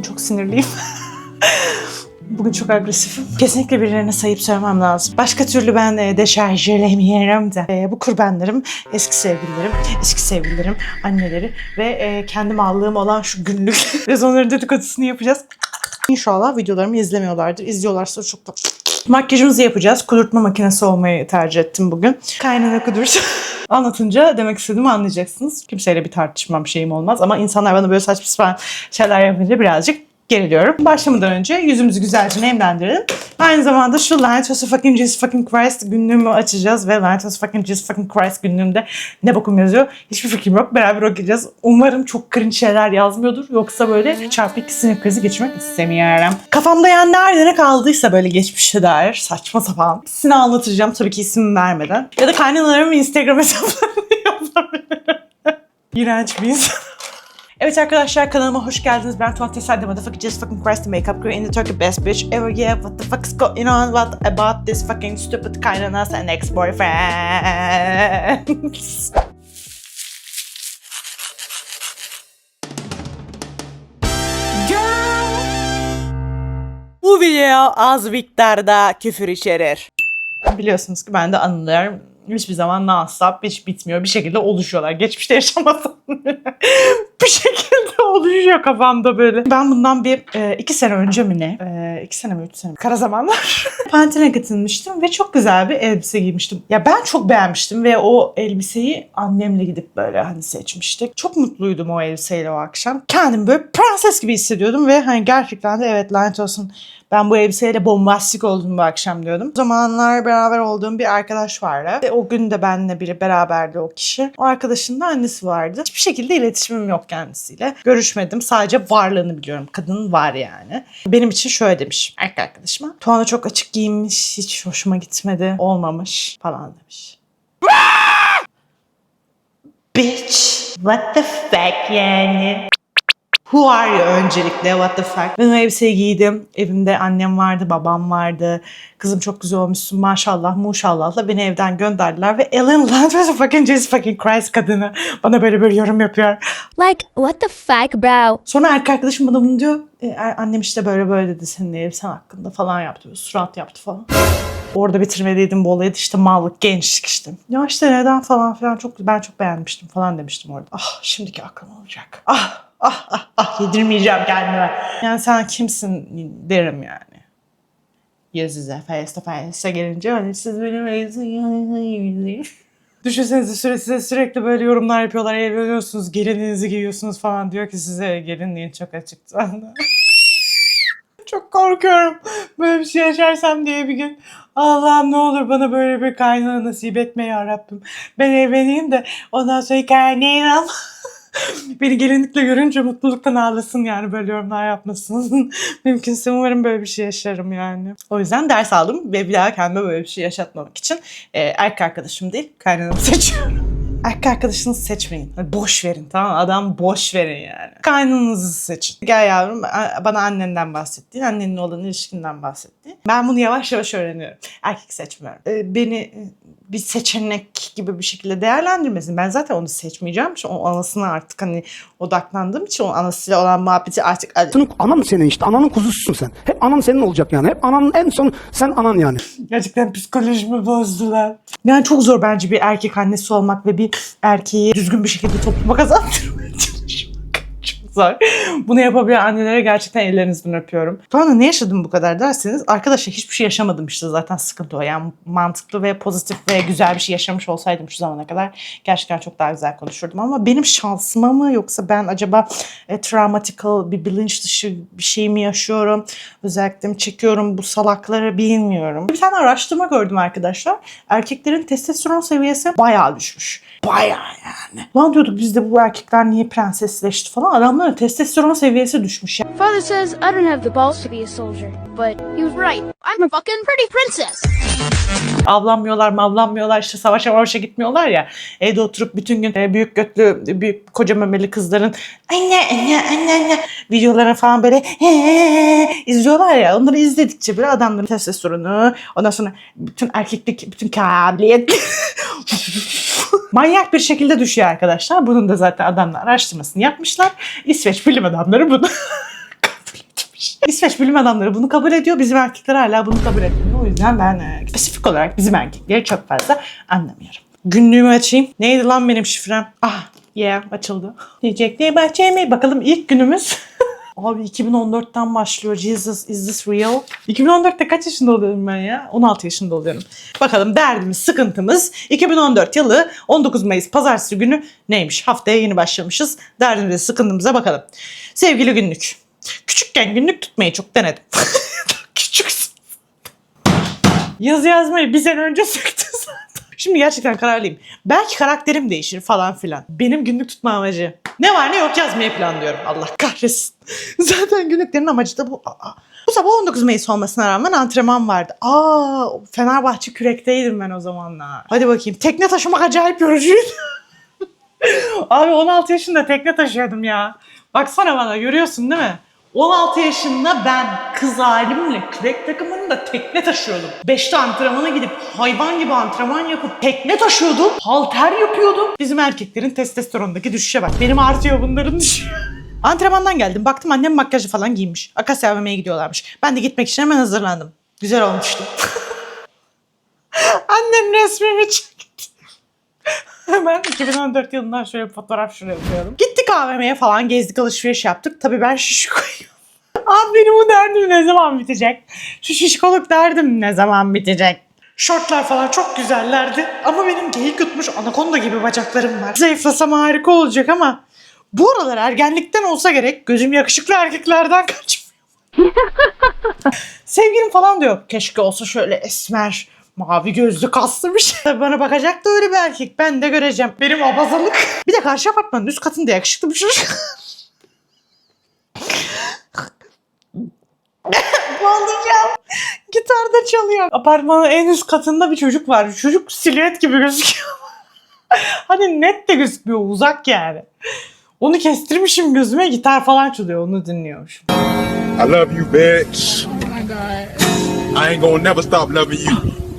Bugün çok sinirliyim. Bugün çok agresifim. Kesinlikle birilerine sayıp söylemem lazım. Başka türlü ben e, deşarjölemiyorum da. E, bu kurbanlarım eski sevgililerim, eski sevgililerim, anneleri ve e, kendim aldığım olan şu günlük. Biz onların dedikodusunu yapacağız. İnşallah videolarımı izlemiyorlardır. İzliyorlarsa çok da Makyajımızı yapacağız. Kudurtma makinesi olmayı tercih ettim bugün. Kaynana kudurt. Anlatınca demek istediğimi anlayacaksınız. Kimseyle bir tartışmam şeyim olmaz ama insanlar bana böyle saçma sapan şeyler yapınca birazcık geriliyorum. Başlamadan önce yüzümüzü güzelce nemlendirelim. Aynı zamanda şu Lanet olsun fucking Jesus fucking Christ günlüğümü açacağız ve Lanet olsun fucking Jesus fucking Christ günlüğümde ne bokum yazıyor hiçbir fikrim yok. Beraber okuyacağız. Umarım çok cringe şeyler yazmıyordur. Yoksa böyle çarpı iki sinir krizi geçirmek istemiyorum. Kafamda yani nerede ne kaldıysa böyle geçmişe dair saçma sapan. Hepsini anlatacağım tabii ki isim vermeden. Ya da kaynanalarımın Instagram hesaplarını yapabilirim. İğrenç bir insan. Evet arkadaşlar kanalıma hoş geldiniz. Ben Tuğan Tesel, the motherfucking just fucking Christ the makeup girl in the Turkey best bitch ever. Yeah, what the fuck is going on? What about this fucking stupid kindness and ex-boyfriends? Bu video az miktarda küfür içerir. Biliyorsunuz ki ben de anılarım hiçbir zaman non-stop hiç bitmiyor. Bir şekilde oluşuyorlar. Geçmişte yaşamasam bir şekilde oluşuyor kafamda böyle. Ben bundan bir e, iki sene önce mi ne? E, iki sene mi üç sene mi? Kara zamanlar. Pantene katılmıştım ve çok güzel bir elbise giymiştim. Ya ben çok beğenmiştim ve o elbiseyi annemle gidip böyle hani seçmiştik. Çok mutluydum o elbiseyle o akşam. Kendimi böyle prenses gibi hissediyordum ve hani gerçekten de evet lanet olsun ben bu elbiseyle bombastik oldum bu akşam diyordum. O zamanlar beraber olduğum bir arkadaş vardı. Ve o gün de benimle biri beraberdi o kişi. O arkadaşın da annesi vardı. Hiçbir şekilde iletişimim yok kendisiyle. Görüşmedim. Sadece varlığını biliyorum. Kadın var yani. Benim için şöyle demiş erkek arkadaşıma. Tuana çok açık giyinmiş. Hiç hoşuma gitmedi. Olmamış falan demiş. Bitch. What the fuck yani? Who are you öncelikle? What the fuck? Ben o elbiseyi giydim. Evimde annem vardı, babam vardı. Kızım çok güzel olmuşsun maşallah muşallahla beni evden gönderdiler ve Ellen Landers fucking Jesus fucking Christ kadını bana böyle bir yorum yapıyor. Like, what the fuck, bro? Sonra erkek arkadaşım bana bunu diyor. E, annem işte böyle böyle dedi senin elbisen hakkında falan yaptı. Surat yaptı falan. Orada bitirmeliydim bu olayı. İşte mallık, gençlik işte. Ya işte neden falan filan çok ben çok beğenmiştim falan demiştim orada. Ah şimdiki aklım olacak. Ah ah ah ah yedirmeyeceğim kendime. Yani sen kimsin derim yani. Yüz yüze, face to face'e gelince hani siz benim yüzüm Düşünsenize süre size sürekli böyle yorumlar yapıyorlar. Evleniyorsunuz, gelinliğinizi giyiyorsunuz falan. Diyor ki size gelinliğin çok açıktı. çok korkuyorum. Böyle bir şey yaşarsam diye bir gün. Allah'ım ne olur bana böyle bir kaynana nasip etme ya Rabbim. Ben evleneyim de ondan sonra kaynayam. Beni gelinlikle görünce mutluluktan ağlasın yani böyle yorumlar yapmasın. Mümkünse umarım böyle bir şey yaşarım yani. O yüzden ders aldım ve bir daha kendime böyle bir şey yaşatmamak için e, erkek arkadaşım değil kaynanamı seçiyorum. Erkek arkadaşınızı seçmeyin. Hani boş verin tamam mı? Adam boş verin yani. Kaynananızı seçin. Gel yavrum bana annenden bahsettiğin, annenle olan ilişkinden bahsettiğin. Ben bunu yavaş yavaş öğreniyorum. Erkek seçmiyorum. Ee, beni e, bir seçenek gibi bir şekilde değerlendirmesin. Ben zaten onu seçmeyeceğim. Şu o anasına artık hani odaklandığım için o anasıyla olan muhabbeti artık Senin anan senin işte. Ananın kuzususun sen. Hep anan senin olacak yani. Hep ananın en son sen anan yani. Gerçekten psikolojimi bozdular. Yani çok zor bence bir erkek annesi olmak ve bir erkeği düzgün bir şekilde topluma kazandırmaya çalışmak. Zor. Bunu yapabilen annelere gerçekten ellerinizden öpüyorum. Sonra ne yaşadım bu kadar derseniz arkadaşlar hiçbir şey yaşamadım işte zaten sıkıntı o. Yani mantıklı ve pozitif ve güzel bir şey yaşamış olsaydım şu zamana kadar gerçekten çok daha güzel konuşurdum. Ama benim şansıma mı yoksa ben acaba e, travmatikal bir bilinç dışı bir şey mi yaşıyorum? Özellikle mi çekiyorum bu salakları bilmiyorum. Bir tane araştırma gördüm arkadaşlar. Erkeklerin testosteron seviyesi bayağı düşmüş. Bayağı yani. Lan diyorduk bizde bu erkekler niye prensesleşti falan. Adamların testosteron seviyesi düşmüş. ya. Father says I don't have the balls to be a soldier, but he was right. I'm a fucking pretty princess. Avlanmıyorlar mavlanmıyorlar işte savaşa savaşa gitmiyorlar ya. Evde oturup bütün gün e, büyük götlü büyük koca memeli kızların anne anne anne anne videolarını falan böyle izliyorlar ya. Onları izledikçe böyle adamların testosteronu ondan sonra bütün erkeklik bütün kabiliyet manyak bir şekilde düşüyor arkadaşlar. Bunun da zaten adamlar araştırmasını yapmışlar. İsveç bilim adamları bunu İsveç bilim adamları bunu kabul ediyor. Bizim erkekler hala bunu kabul etmiyor. O yüzden ben e, spesifik olarak bizim erkekleri çok fazla anlamıyorum. Günlüğümü açayım. Neydi lan benim şifrem? Ah yeah açıldı. Diyecek ne bahçemi? Bakalım ilk günümüz. Abi 2014'ten başlıyor. Jesus is this real? 2014'te kaç yaşında oluyorum ben ya? 16 yaşında oluyorum. Bakalım derdimiz, sıkıntımız 2014 yılı 19 Mayıs pazartesi günü neymiş? Haftaya yeni başlamışız. Derdimize, sıkıntımıza bakalım. Sevgili günlük. Küçükken günlük tutmayı çok denedim. Küçüksün. Yazı yazmayı bir sene önce söktüm zaten. Şimdi gerçekten kararlıyım. Belki karakterim değişir falan filan. Benim günlük tutma amacı. Ne var ne yok yazmayı planlıyorum. Allah kahretsin. Zaten günlüklerin amacı da bu. Aa, bu sabah 19 Mayıs olmasına rağmen antrenman vardı. Aa, Fenerbahçe kürekteydim ben o zamanlar. Hadi bakayım. Tekne taşımak acayip yorucuydu. Abi 16 yaşında tekne taşıyordum ya. Baksana bana görüyorsun değil mi? 16 yaşında ben kız halimle kürek takımında tekne taşıyordum. 5'te antrenmana gidip hayvan gibi antrenman yapıp tekne taşıyordum. Halter yapıyordum. Bizim erkeklerin testosterondaki düşüşe bak. Benim artıyor bunların düşüyor. Antrenmandan geldim. Baktım annem makyajı falan giymiş. Akasya AVM'ye gidiyorlarmış. Ben de gitmek için hemen hazırlandım. Güzel olmuştu. annem resmimi çekti. Hemen 2014 yılından şöyle bir fotoğraf şuraya koyalım. Gittik AVM'ye falan gezdik alışveriş yaptık. Tabii ben şişkoyum. Abi benim bu derdim ne zaman bitecek? Şu şişkoluk derdim ne zaman bitecek? Şortlar falan çok güzellerdi. Ama benim geyik yutmuş anakonda gibi bacaklarım var. Zayıflasam harika olacak ama bu aralar ergenlikten olsa gerek gözüm yakışıklı erkeklerden kaçmıyor. Sevgilim falan diyor. Keşke olsa şöyle esmer, mavi gözlü kaslı bir şey. Bana bakacak da öyle bir erkek. Ben de göreceğim. Benim abazalık. Bir de karşı apartmanın üst katında yakışıklı bir çocuk. Bağlayacağım. Gitar da çalıyor. Apartmanın en üst katında bir çocuk var. Çocuk silüet gibi gözüküyor. hani net de gözükmüyor. Uzak yani. Onu kestirmişim gözüme gitar falan çalıyor. Onu dinliyormuşum. I love you, bitch. I ain't gonna never stop loving you,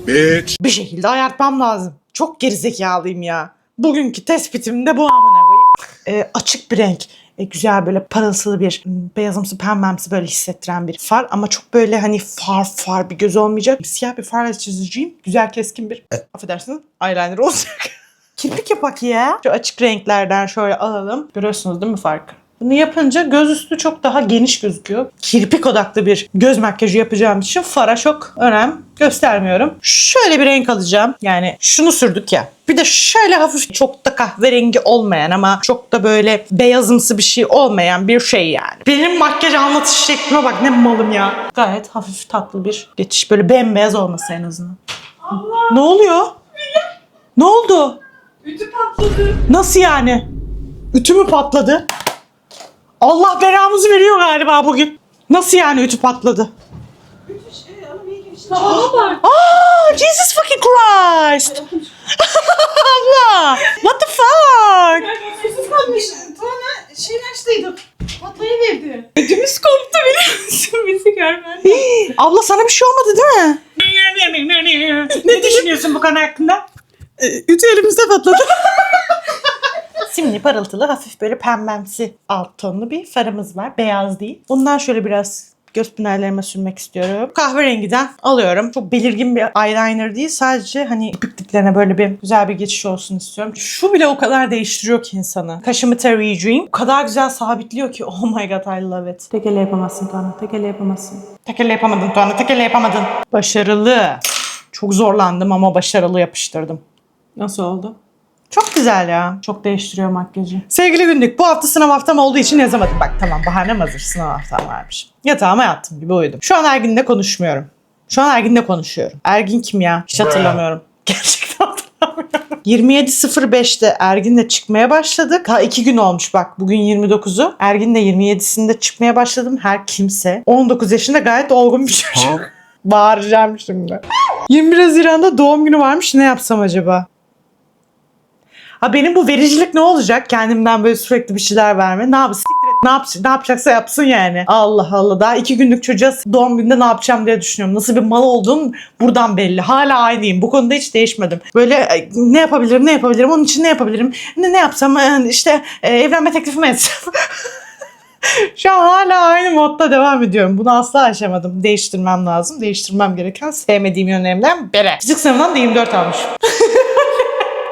bitch. bir şekilde ayartmam lazım. Çok gerizekalıyım ya. Bugünkü tespitim de bu amına koyayım. Ee, açık bir renk. Ee, güzel böyle parıltılı bir m, beyazımsı pembemsi böyle hissettiren bir far ama çok böyle hani far far bir göz olmayacak. Siyah bir farla çizeceğim. Güzel keskin bir affedersiniz eyeliner olacak. Kirpik yapak ya. Şu açık renklerden şöyle alalım. Görüyorsunuz değil mi farkı? Bunu yapınca göz üstü çok daha geniş gözüküyor. Kirpik odaklı bir göz makyajı yapacağım için fara çok önem göstermiyorum. Şöyle bir renk alacağım. Yani şunu sürdük ya. Bir de şöyle hafif çok da kahverengi olmayan ama çok da böyle beyazımsı bir şey olmayan bir şey yani. Benim makyaj anlatış şeklime bak ne malım ya. Gayet hafif tatlı bir geçiş. Böyle bembeyaz olması en azından. Ne oluyor? Ne oldu? Ütü patladı. Nasıl yani? Ütü mü patladı? Allah belamızı veriyor galiba bugün. Nasıl yani ütü patladı? Aa, Jesus fucking Christ. Abla, what the fuck? Sessiz kalmış. Tuana şey açtıydı. Patlayıverdi. Ödümüz koptu biliyor musun bizi görmen. Abla sana bir şey olmadı değil mi? ne düşünüyorsun bu konu hakkında? Ütü elimizde patladı. Simli parıltılı hafif böyle pembemsi alt tonlu bir farımız var. Beyaz değil. Bundan şöyle biraz göz pınarlarıma sürmek istiyorum. Kahverengiden alıyorum. Çok belirgin bir eyeliner değil. Sadece hani ipik diplerine böyle bir güzel bir geçiş olsun istiyorum. Şu bile o kadar değiştiriyor ki insanı. Kaşımı tarayacağım. O kadar güzel sabitliyor ki. Oh my god I love it. Tek elle yapamazsın Tuana. Tek elle yapamazsın. Tek elle yapamadın Tuana. Tek elle yapamadın. Başarılı. Çok zorlandım ama başarılı yapıştırdım. Nasıl oldu? Çok güzel ya. Çok değiştiriyor makyajı. Sevgili günlük bu hafta sınav haftam olduğu için yazamadım. Bak tamam bahanem hazır sınav haftam varmış. Yatağıma yattım gibi uyudum. Şu an Ergin'le konuşmuyorum. Şu an Ergin'le konuşuyorum. Ergin kim ya? Hiç hatırlamıyorum. Gerçekten hatırlamıyorum. 27.05'te Ergin'le çıkmaya başladık. Ha iki gün olmuş bak. Bugün 29'u. Ergin'le 27'sinde çıkmaya başladım. Her kimse. 19 yaşında gayet olgun bir çocuk. Bağıracağım şimdi. 21 Haziran'da doğum günü varmış. Ne yapsam acaba? Ha benim bu vericilik ne olacak? Kendimden böyle sürekli bir şeyler verme. Ne yap? Siktir et. Ne, yap ne yapacaksa yapsın yani. Allah Allah. Daha iki günlük çocuğa doğum gününde ne yapacağım diye düşünüyorum. Nasıl bir mal olduğum buradan belli. Hala aynıyım. Bu konuda hiç değişmedim. Böyle e, ne yapabilirim ne yapabilirim onun için ne yapabilirim? Ne, ne yapsam e, işte e, evlenme teklifi mi etsem? Şu an hala aynı modda devam ediyorum. Bunu asla aşamadım. Değiştirmem lazım. Değiştirmem gereken sevmediğim yönlerimden biri. Fizik sınavından da 24 almışım.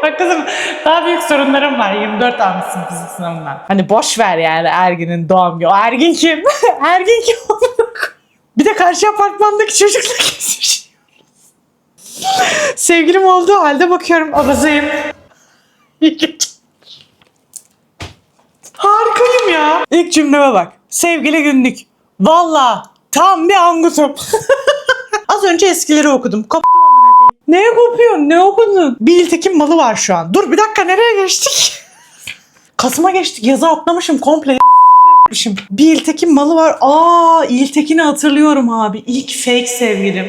Bak kızım daha büyük sorunlarım var. 24 almışsın fizik sınavından. Hani boş ver yani Ergin'in doğum günü. O Ergin kim? Ergin kim? Bir de karşı apartmandaki çocukla kesmiş. Sevgilim olduğu halde bakıyorum abazayım. Harikayım ya. İlk cümleme bak. Sevgili günlük. Valla tam bir angutum. Az önce eskileri okudum. Koyayım. Neye kopuyorsun? Ne okudun? Bir İltekin malı var şu an. Dur bir dakika nereye geçtik? Kasım'a geçtik. Yazı atlamışım komple. yapmışım. Bir İltekin malı var. Aa İltekin'i hatırlıyorum abi. İlk fake sevgilim.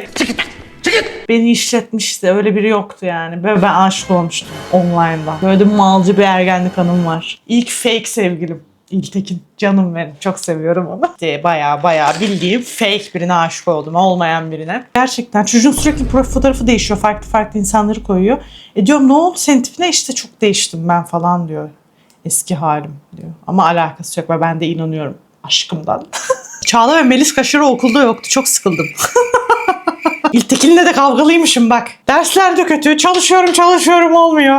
Beni işletmişti. Öyle biri yoktu yani. Böyle ben aşık olmuştum online'da. Böyle de malcı bir ergenlik anım var. İlk fake sevgilim. İltekin. Canım benim. Çok seviyorum onu. İşte Baya baya bildiğim fake birine aşık oldum. Olmayan birine. Gerçekten çocuğun sürekli profil fotoğrafı değişiyor. Farklı farklı insanları koyuyor. E diyorum ne oldu senin tipine? İşte çok değiştim ben falan diyor. Eski halim diyor. Ama alakası yok ve ben de inanıyorum aşkımdan. Çağla ve Melis Kaşarı okulda yoktu. Çok sıkıldım. İltekin'le de kavgalıymışım bak. Dersler de kötü. Çalışıyorum çalışıyorum olmuyor.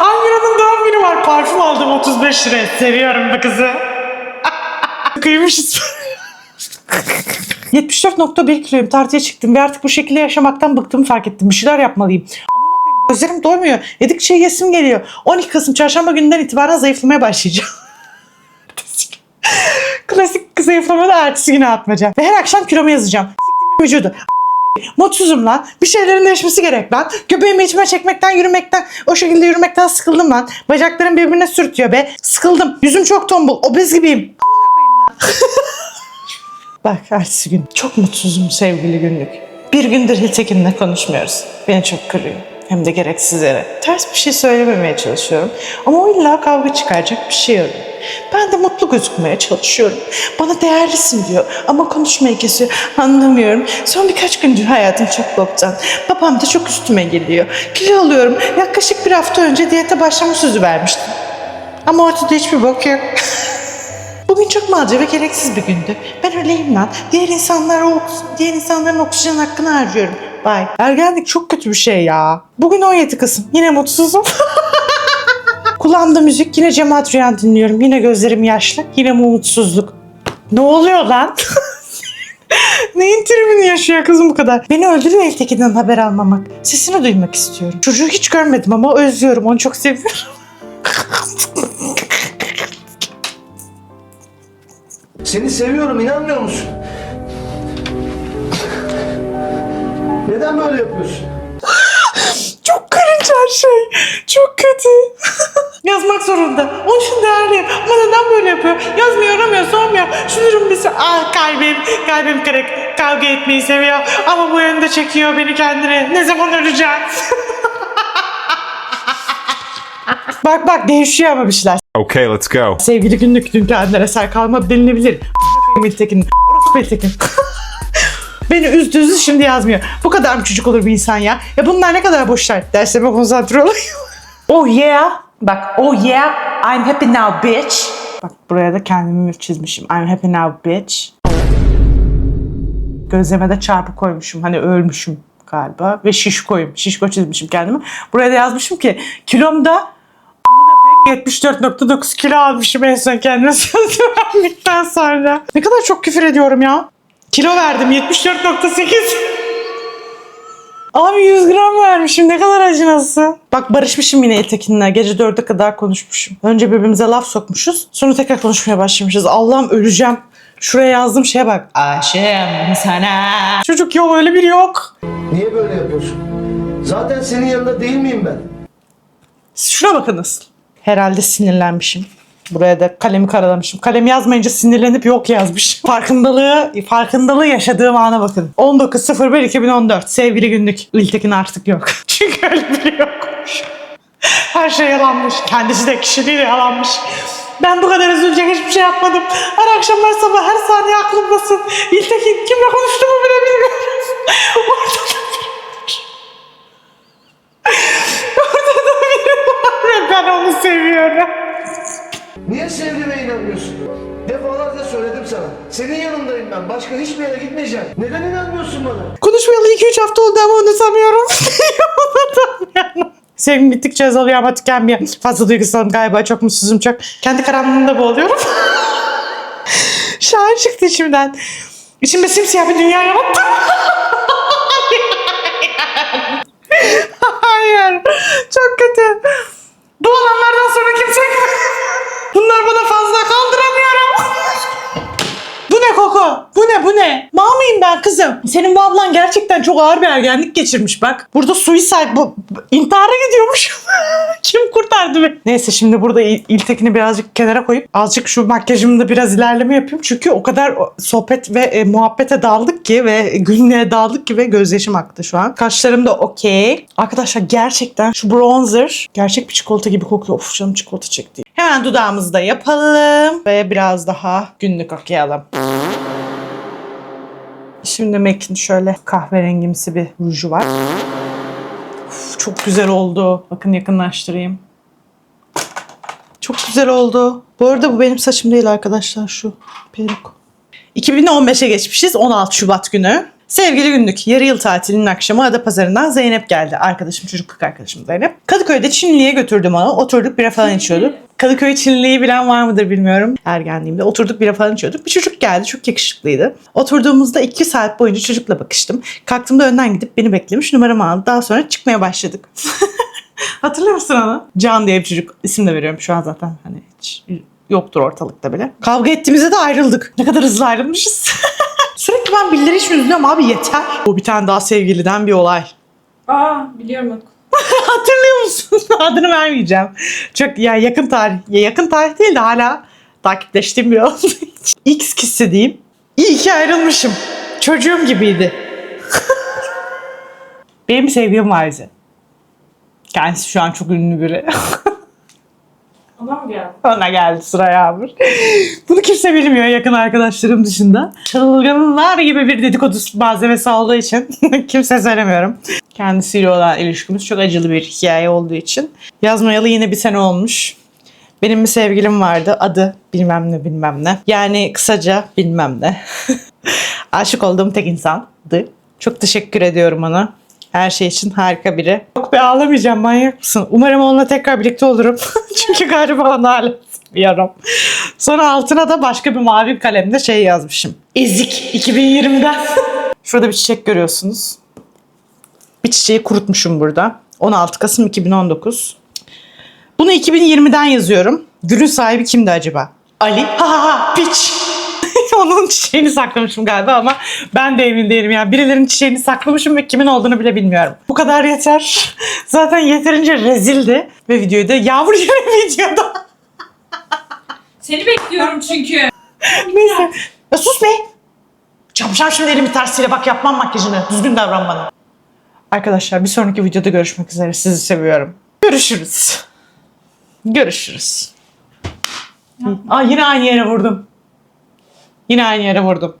Almira'nın doğum günü var. Parfüm aldım 35 liraya. Seviyorum bu kızı. Kıymışız. 74.1 kiloyum tartıya çıktım ve artık bu şekilde yaşamaktan bıktım fark ettim. Bir şeyler yapmalıyım. Gözlerim doymuyor. Yedikçe yesim geliyor. 12 Kasım çarşamba gününden itibaren zayıflamaya başlayacağım. Klasik zayıflama da ertesi güne atmaca. Ve her akşam kilomu yazacağım. Siktimin vücudu. Mutsuzum lan. Bir şeylerin değişmesi gerek lan. Göbeğimi içime çekmekten, yürümekten, o şekilde yürümekten sıkıldım lan. Bacaklarım birbirine sürtüyor be. Sıkıldım. Yüzüm çok tombul. Obez gibiyim. Bak ertesi gün. Çok mutsuzum sevgili günlük. Bir gündür Hiltekin'le konuşmuyoruz. Beni çok kırıyor. Hem de gereksiz yere. Ters bir şey söylememeye çalışıyorum. Ama o illa kavga çıkaracak bir şey arıyor. Ben de mutlu gözükmeye çalışıyorum. Bana değerlisin diyor ama konuşmayı kesiyor. Anlamıyorum. Son birkaç gündür hayatım çok boktan. Babam da çok üstüme geliyor. Kilo alıyorum. Yaklaşık bir hafta önce diyete başlama sözü vermiştim. Ama ortada hiçbir bok yok. Bugün çok malca ve gereksiz bir gündü. Ben öyleyim lan. Diğer insanlar o diğer insanların oksijen hakkını harcıyorum. Bye. Ergenlik çok kötü bir şey ya. Bugün 17 Kasım. Yine mutsuzum. Kulağımda müzik. Yine Cemaat Rüyan dinliyorum. Yine gözlerim yaşlı. Yine mutsuzluk. Ne oluyor lan? Neyin tribini yaşıyor kızım bu kadar? Beni öldürüyor Eltekin'den haber almamak. Sesini duymak istiyorum. Çocuğu hiç görmedim ama özlüyorum. Onu çok seviyorum. Seni seviyorum inanmıyor musun? Neden böyle yapıyorsun? Çok cringe her şey. Çok kötü. Yazmak zorunda. Onun için değerliyim. Ama neden böyle yapıyor? Yazmıyor, aramıyor, sormuyor. Şu durum bir Ah kalbim, kalbim kırık. Kavga etmeyi seviyor. Ama bu yönde çekiyor beni kendine. Ne zaman öleceğim? bak bak değişiyor ama bir şeyler. Okay, let's go. Sevgili günlük dünkü haline eser kalma denilebilir. Miltekin. Orası Miltekin. Beni üzdü üzdü şimdi yazmıyor. Bu kadar mı çocuk olur bir insan ya? Ya bunlar ne kadar boşlar. Derslerime konsantre olayım. oh yeah. Bak oh yeah. I'm happy now bitch. Bak buraya da kendimi çizmişim. I'm happy now bitch. Gözleme de çarpı koymuşum. Hani ölmüşüm galiba. Ve şişkoyum. Şişko çizmişim kendimi. Buraya da yazmışım ki kilomda amına koyayım 74.9 kilo almışım en son kendime söz verdikten sonra. Ne kadar çok küfür ediyorum ya. Kilo verdim 74.8. Abi 100 gram vermişim ne kadar acınası. Bak barışmışım yine Etekin'le. Gece 4'e kadar konuşmuşum. Önce birbirimize laf sokmuşuz. Sonra tekrar konuşmaya başlamışız. Allah'ım öleceğim. Şuraya yazdığım şeye bak. Aşığım sana. Çocuk yok öyle biri yok. Niye böyle yapıyorsun? Zaten senin yanında değil miyim ben? Şuna bakınız. Herhalde sinirlenmişim. Buraya da kalemi karalamışım. Kalem yazmayınca sinirlenip yok yazmış. Farkındalığı, farkındalığı yaşadığım ana bakın. 19.01.2014 sevgili günlük. İltekin artık yok. Çünkü öyle biri yokmuş. Her şey yalanmış. Kendisi de kişiliği de yalanmış. Ben bu kadar üzülecek hiçbir şey yapmadım. Her akşam her sabah her saniye aklımdasın. İltekin kimle konuştuğumu bile bilmiyorum. Ortada Ortada biri var ve ben onu seviyorum. Niye sevdiğime inanmıyorsun? Defalarca söyledim sana. Senin yanındayım ben. Başka hiçbir yere gitmeyeceğim. Neden inanmıyorsun bana? Konuşmayalı 2-3 hafta oldu ama unutamıyorum. unutamıyorum. Sevgim gittikçe azalıyor ama tükenmiyor. Fazla duygusalım galiba çok mutsuzum çok. Kendi karanlığımda boğuluyorum. Şair çıktı içimden. İçimde simsiyah bir dünya yarattım. Hayır. Çok kötü. Bu olanlardan sonra kimse... Bunlar bana fazla kaldıramıyorum. Bu ne koku? Bu ne bu ne? Mal mıyım ben kızım? Senin bu ablan gerçekten çok ağır bir ergenlik geçirmiş bak. Burada suicide bu bu- intihara gidiyormuş. Kim kurtardı beni? Neyse şimdi burada İl- İltekin'i birazcık kenara koyup azıcık şu makyajımda biraz ilerleme yapayım. Çünkü o kadar sohbet ve e, muhabbete daldık ki ve günlüğe daldık ki ve gözyaşım aktı şu an. Kaşlarım da okey. Arkadaşlar gerçekten şu bronzer gerçek bir çikolata gibi kokuyor. Of canım çikolata çekti. Hemen dudağımızı da yapalım ve biraz daha günlük okuyalım. Şimdi MAC'in şöyle kahverengimsi bir ruju var. Uf, çok güzel oldu. Bakın yakınlaştırayım. Çok güzel oldu. Bu arada bu benim saçım değil arkadaşlar şu peruk. 2015'e geçmişiz 16 Şubat günü. Sevgili günlük yarı yıl tatilinin akşamı Adapazarı'ndan Zeynep geldi. Arkadaşım çocukluk arkadaşım Zeynep. Kadıköy'de Çinli'ye götürdüm onu. Oturduk bira falan içiyorduk. Kadıköy Çinli'yi bilen var mıdır bilmiyorum. Ergenliğimde oturduk bira falan içiyorduk. Bir çocuk geldi çok yakışıklıydı. Oturduğumuzda iki saat boyunca çocukla bakıştım. Kalktığımda önden gidip beni beklemiş numaramı aldı. Daha sonra çıkmaya başladık. Hatırlıyor musun onu? Can diye bir çocuk. İsim de veriyorum şu an zaten. Hani hiç yoktur ortalıkta bile. Kavga ettiğimizde de ayrıldık. Ne kadar hızlı ayrılmışız. Sürekli ben için üzülüyorum abi yeter. Bu bir tane daha sevgiliden bir olay. Aa biliyorum. Hatırlıyor musun? Adını vermeyeceğim. Çok ya yakın tarih. Ya yakın tarih değil de hala takipleştiğim bir. X kişisi diyeyim. İyi ki ayrılmışım. Çocuğum gibiydi. Benim sevgilim vardı. Kendisi şu an çok ünlü biri. Ona geldi? Ona geldi sıra Yağmur. Bunu kimse bilmiyor yakın arkadaşlarım dışında. Çılgınlar gibi bir dedikodu malzemesi olduğu için kimse söylemiyorum. Kendisiyle olan ilişkimiz çok acılı bir hikaye olduğu için. Yazmayalı yine bir sene olmuş. Benim bir sevgilim vardı. Adı bilmem ne bilmem ne. Yani kısaca bilmem ne. Aşık olduğum tek insandı. Çok teşekkür ediyorum ona. Her şey için harika biri. Yok be ağlamayacağım manyak mısın? Umarım onunla tekrar birlikte olurum. Çünkü galiba onu hala seviyorum. Sonra altına da başka bir mavi kalemde şey yazmışım. Ezik 2020'den. Şurada bir çiçek görüyorsunuz. Bir çiçeği kurutmuşum burada. 16 Kasım 2019. Bunu 2020'den yazıyorum. Gülün sahibi kimdi acaba? Ali. Ha ha ha piç. Onun çiçeğini saklamışım galiba ama ben de emin değilim. Yani birilerinin çiçeğini saklamışım ve kimin olduğunu bile bilmiyorum. Bu kadar yeter. Zaten yeterince rezildi. Ve videoyu da yavru yine videoda. Seni bekliyorum çünkü. Neyse. Ya sus be. Çarpacağım şimdi elimi tersiyle bak yapmam makyajını. Düzgün davran bana. Arkadaşlar bir sonraki videoda görüşmek üzere. Sizi seviyorum. Görüşürüz. Görüşürüz. Aa, yine aynı yere vurdum. Yine aynı yere vurdum.